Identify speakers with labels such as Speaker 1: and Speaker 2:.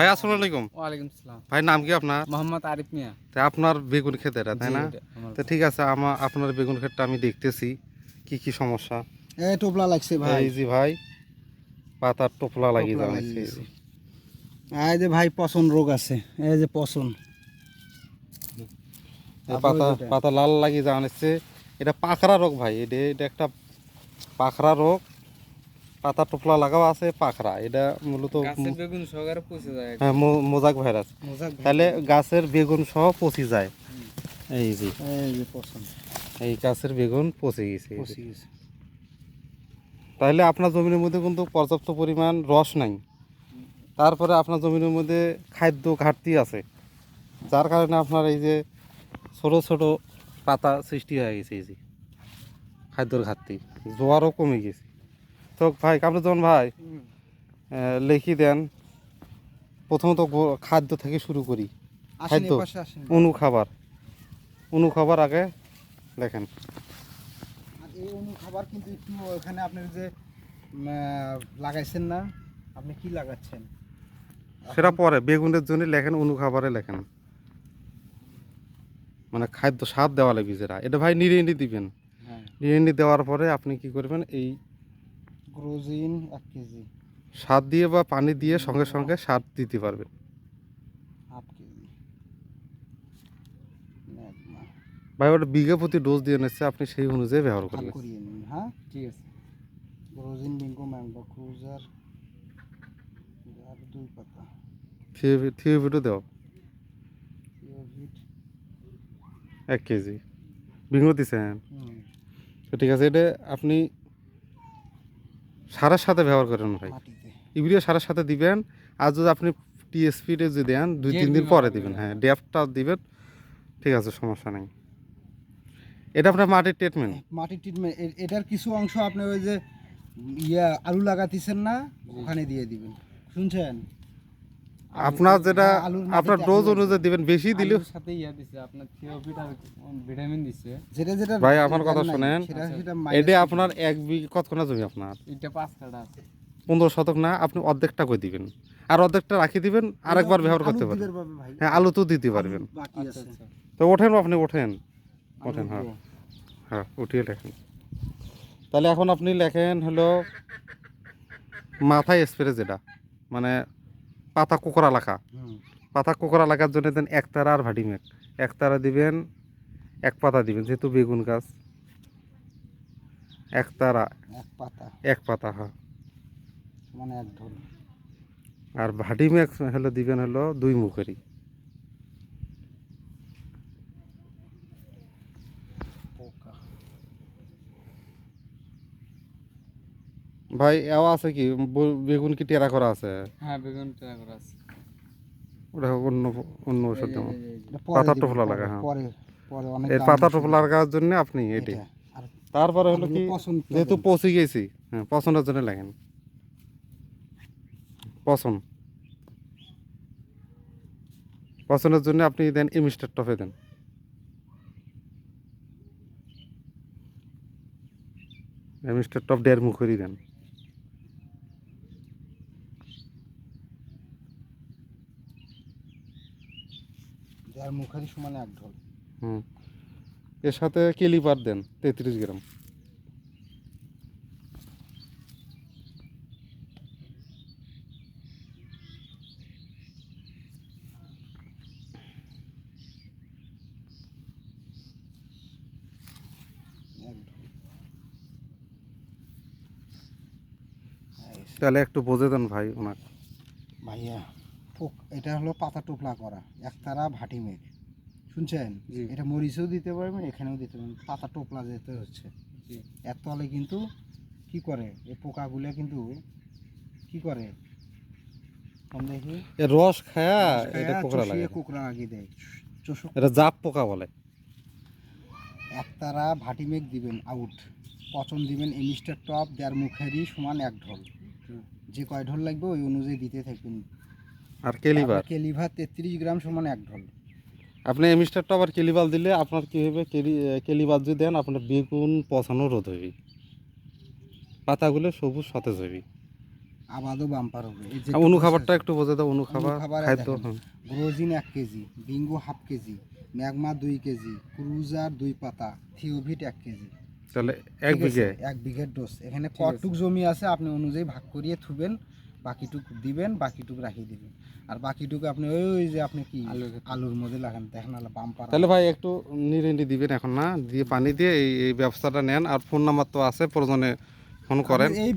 Speaker 1: ভাই আসসালামু আলাইকুম।
Speaker 2: ওয়ালাইকুম সালাম
Speaker 1: ভাই নাম কি আপনার?
Speaker 2: মোহাম্মদ আরিফ মিয়া।
Speaker 1: তা আপনার বেগুন খেতে এটা তাই না? তো ঠিক আছে আমার আপনার বেগুন ক্ষেতটা আমি দেখতেছি। কি কি সমস্যা?
Speaker 3: এ টোপলা লাগছে ভাই।
Speaker 1: এই যে ভাই পাতার টোপলা দেওয়া
Speaker 3: লাগিয়ে এই যে ভাই পছন রোগ আছে। এই যে
Speaker 1: এই পাতা পাতা লাল লাগিয়ে যাওয়া হচ্ছে এটা পাখরা রোগ ভাই এটা এটা একটা পাখরা রোগ। পাতা টোপলা লাগাও আছে পাখরা এটা মূলত
Speaker 2: বেগুন সহকারে পচে যায়
Speaker 1: হ্যাঁ মোজাক ভাইরাস। তাহলে গাছের বেগুন সহ পচে যায়। এই যে।
Speaker 3: এই যে পছন
Speaker 1: এই গাছের বেগুন পচে গেছে। এই
Speaker 3: পচে গেছে।
Speaker 1: তাহলে আপনার জমির মধ্যে কিন্তু পর্যাপ্ত পরিমাণ রস নাই। তারপরে আপনার জমির মধ্যে খাদ্য ঘাটতি আছে। যার কারণে আপনার এই যে ছোট ছোট পাতা সৃষ্টি হয়ে গেছে এই যে। খাদ্যর ঘাটতি। জোয়ারও কমে গেছে। তো ভাই কামরুজ্জামান ভাই লিখি দেন। প্রথমত খাদ্য থেকে শুরু করি। খাদ্য। অনু খাবার। অনু খাবার আগে দেখেন।
Speaker 3: আর এই অনু খাবার কিন্তু একটু এখানে আপনার যে লাগাইছেন না আপনি কি লাগাচ্ছেন?
Speaker 1: সেটা পরে বেগুনের জন্য লেখেন অনু খাবারে লেখেন। মানে খাদ্য স্বাদ দেওয়া লাগবে যেটা। এটা ভাই নিরিন্ডি দিবেন।
Speaker 3: হ্যাঁ।
Speaker 1: দেওয়ার পরে আপনি কি করবেন এই
Speaker 3: গ্রোজিন এক কেজি।
Speaker 1: সার দিয়ে বা পানি দিয়ে সঙ্গে সঙ্গে সার দিতে পারবেন
Speaker 3: হাফ কেজি। ম্যাগমা।
Speaker 1: ভাই ওটা বিঘে প্রতি ডোজ দিয়ে নিচ্ছে আপনি সেই অনুযায়ী ব্যবহার করবেন।
Speaker 3: করিয়ে নিন হ্যাঁ?
Speaker 2: ঠিক আছে।
Speaker 3: গ্রোজিন বিঙ্গো ম্যাঙ্গো ক্রুজার আর দুই পাতা।
Speaker 1: থিওভিটও দেও
Speaker 3: থিওভিট
Speaker 1: এক কেজি। বিঘ্ন দিচ্ছেন?
Speaker 3: হুম।
Speaker 1: ঠিক আছে এটা আপনি সারের সাথে ব্যবহার করেন ভাই। ইউরিয়া সারের সাথে দিবেন আর যদি আপনি টিএসপিটা যদি দেন দুই তিন দিন পরে দিবেন হ্যাঁ ড্যাপটা দিবেন ঠিক আছে সমস্যা নেই। এটা আপনার মাটির ট্রিটমেন্ট
Speaker 3: মাটির ট্রিটমেন্ট এটার কিছু অংশ আপনি ওই যে ইয়া আলু লাগাতেছেন না ওখানে দিয়ে দিবেন। শুনছেন?
Speaker 1: আপনার যেটা
Speaker 3: হ্যাঁ,
Speaker 1: আপনার ডোজ অনুযায়ী দিবেন বেশি দিলেও
Speaker 2: আলুর সাথে ইয়া দিছে আপনার থিওপিট আর ভিটামিন দিছে।
Speaker 3: যেটা যেটা
Speaker 1: ভাই, আমার কথা শোনেন।
Speaker 2: আচ্ছা।
Speaker 1: এটা আপনার এক বিঘে কতক্ষণা জমি আপনার?
Speaker 2: এটা পাঁচ কাটা আছে।
Speaker 1: পনেরো শতক না আপনি অর্ধেকটা করে দিবেন? আর অর্ধেকটা রাখি দিবেন আরেকবার ব্যবহার করতে পারবেন হ্যাঁ আলু তো দিতে পারবেন।
Speaker 2: আচ্ছা
Speaker 3: আছে।
Speaker 2: আচ্ছা।
Speaker 1: তো ওঠেন আপনি ওঠেন। ওঠেন হ্যাঁ। হ্যাঁ উঠিয়ে লেখেন। তাহলে এখন আপনি লেখেন হলো মাথায় স্প্রে যেটা। মানে পাতা কোকরা লাখা। পাতা কোকরা লাখার জন্য দেন একতারা আর ভাটি মেঘ। একতারা দিবেন এক পাতা দিবেন যেহেতু বেগুন গাছ। একতারা
Speaker 3: এক পাতা।
Speaker 1: এক পাতা হ্যাঁ।
Speaker 3: মানে এক ধরুন
Speaker 1: আর ভাটিমেক হলো দিবেন হলো দুই মুখেরই
Speaker 3: পোকা
Speaker 1: ভাই এও আছে কি? বেগুন কি টেরা করা আছে?
Speaker 2: হ্যাঁ বেগুন ট্রাই করা আছে।
Speaker 1: ওটা অন্য অন্য ওষুধ দেবো। পাতা টোপলা লাগা, হ্যাঁ।
Speaker 3: পরে পরে অনেক
Speaker 1: এর পাতা
Speaker 3: বেশি।
Speaker 1: টোপ লাগার জন্য আপনি এটি
Speaker 3: আর
Speaker 1: তারপরে হলো কি যেহেতু পচে গেছি হ্যাঁ পছন্দের জন্য লাগেন। পছন্দ। পছন্দের জন্য আপনি দেন ইমিস্টার টপে দেন। ইমিস্টার টপ দেড় মুখেরই দেন।
Speaker 3: যার মুখারি সমান এক ঢোল।
Speaker 1: হুম। এর সাথে কেলিপার দেন? তেত্রিশ গ্রাম। তাহলে একটু বোঝে দেন ভাই ওনাকে।
Speaker 3: ভাইয়া এটা হলো পাতা টোপলা করা একতারা ভাটি মেঘ। শুনছেন? এটা মরিচও দিতে পারবেন এখানেও দিতে পারবেন পাতা টোপলা যেতে হচ্ছে। এর তলে কিন্তু কি করে? এই পোকাগুলো কিন্তু কি করে?
Speaker 1: রস খায়া এটা লাগে।
Speaker 3: কোকড়া লাগিয়ে দেয়।
Speaker 1: এটা জাপ পোকা বলে।
Speaker 3: একতারা ভাটি মেঘ দিবেন আউট। পচন দিবেন এমিস্টার টপ দেড় মুখেরই সমান এক ঢোল। যে কয় ঢোল লাগবে ওই অনুযায়ী দিতে থাকবেন।
Speaker 1: আর কেলিবার
Speaker 3: কেলিভার তেত্রিশ গ্রাম সমান এক ঢোল।
Speaker 1: আপনি এমিস্টার টপ আর কেলিবাল দিলে আপনার কি হবে? কেলি কেলিবাল যদি দেন আপনার বেগুন পচানো রোধ হবে। পাতাগুলো সবুজ সতেজ হবে।
Speaker 3: আবাদও বাম্পার হবে। এই যে
Speaker 1: অনু খাবারটা একটু বোঝে দাও অনু খাবার। খাদ্য হ্যাঁ।
Speaker 3: গ্রোজিন এক KG Bingo half KG Magma দুই কেজি ক্রুজার দুই পাতা থিওভিট এক কেজি।
Speaker 1: তাহলে এক বিঘে?
Speaker 3: এক বিঘের ডোজ এখানে কটুক জমি আছে আপনি অনুযায়ী ভাগ করিয়ে থুবেন। বাকিটুক দিবেন বাকিটুক রাখিয়ে দিবেন। আর বাকিটুকু আপনি ওই ওই যে আপনি কি আলুর মধ্যে লাগান দেখেন আলো বাম্পার
Speaker 1: তাহলে ভাই একটু নিরেন্ডি দিবেন এখন না? দিয়ে পানি দিয়ে এই এই ব্যবস্থাটা নেন। আর ফোন নাম্বার তো আছে প্রয়োজনে ফোন করেন।
Speaker 3: এই